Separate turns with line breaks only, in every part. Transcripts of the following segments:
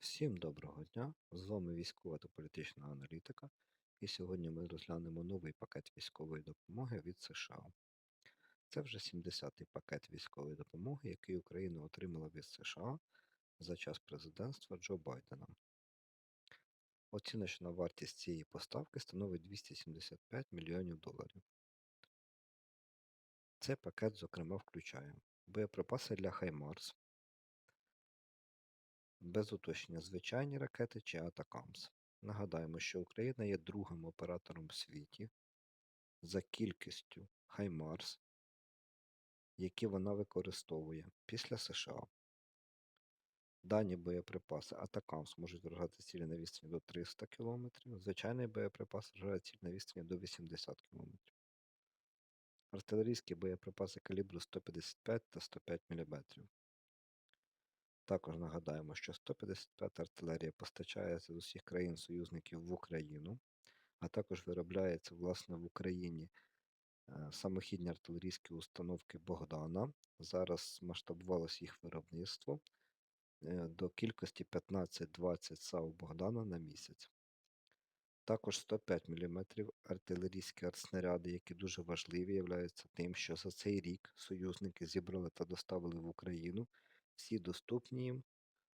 Всім доброго дня! З вами військова та політична аналітика, і сьогодні ми розглянемо новий пакет військової допомоги від США. Це вже 70-й пакет військової допомоги, який Україна отримала від США за час президентства Джо Байдена. Оціночна вартість цієї поставки становить 275 мільйонів доларів. Цей пакет, зокрема, включає боєприпаси для Хаймарс, без уточнення звичайні ракети чи Атакамс. Нагадаємо, що Україна є другим оператором в світі за кількістю Хаймарс, які вона використовує після США. Дані боєприпаси Атакамс можуть вражати цілі на відстані до 300 км, звичайний боєприпас вражає ціль на відстані до 80 км. Артилерійські боєприпаси калібру 155 та 105 мм. Також нагадаємо, що 155 артилерія постачається з усіх країн-союзників в Україну, а також виробляється власне в Україні е, самохідні артилерійські установки Богдана. Зараз масштабувалось їх виробництво е, до кількості 15-20 САУ Богдана на місяць. Також 105 мм артилерійські артснаряди, які дуже важливі, являються тим, що за цей рік союзники зібрали та доставили в Україну всі доступні їм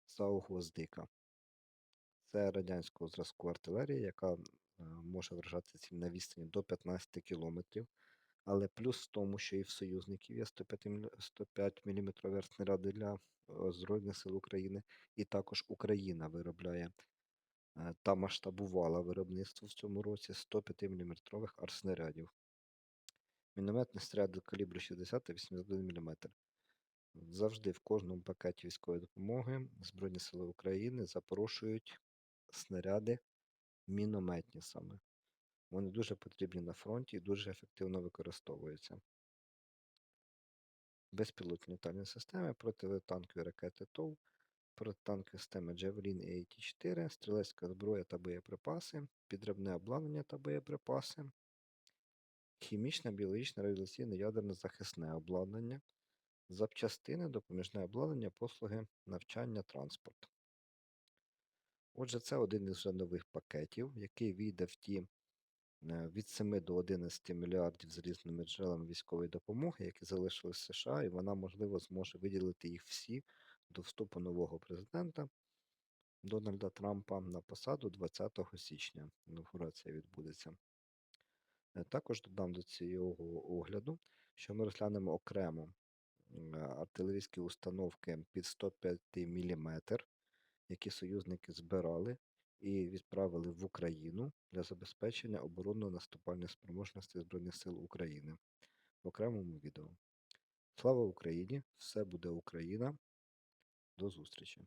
САУ Гвоздика. Це радянського зразку артилерія, яка е, може вражати ціль на відстані до 15 км. Але плюс в тому, що і в союзників є 105 мм снаряди для е, Збройних сил України, і також Україна виробляє е, та масштабувала виробництво в цьому році 105 мм артснарядів. Мінометний снаряд калібру 60 та 81 мм. Завжди в кожному пакеті військової допомоги Збройні Сили України запрошують снаряди мінометні саме. Вони дуже потрібні на фронті і дуже ефективно використовуються. Безпілотні літальні системи, протитанкові ракети ТОВ, протитанкові системи Javelin і AT-4, стрілецька зброя та боєприпаси, підривне обладнання та боєприпаси, хімічне, біологічне, радіаційне ядерне захисне обладнання запчастини, допоміжне обладнання, послуги, навчання, транспорт. Отже, це один із вже нових пакетів, який війде в ті е, від 7 до 11 мільярдів з різними джерелами військової допомоги, які залишились в США, і вона, можливо, зможе виділити їх всі до вступу нового президента Дональда Трампа на посаду 20 січня. Інаугурація відбудеться. Е, також додам до цього огляду, що ми розглянемо окремо артилерійські установки під 105 мм, які союзники збирали і відправили в Україну для забезпечення оборонно-наступальної спроможності Збройних сил України в окремому відео. Слава Україні! Все буде Україна! До зустрічі!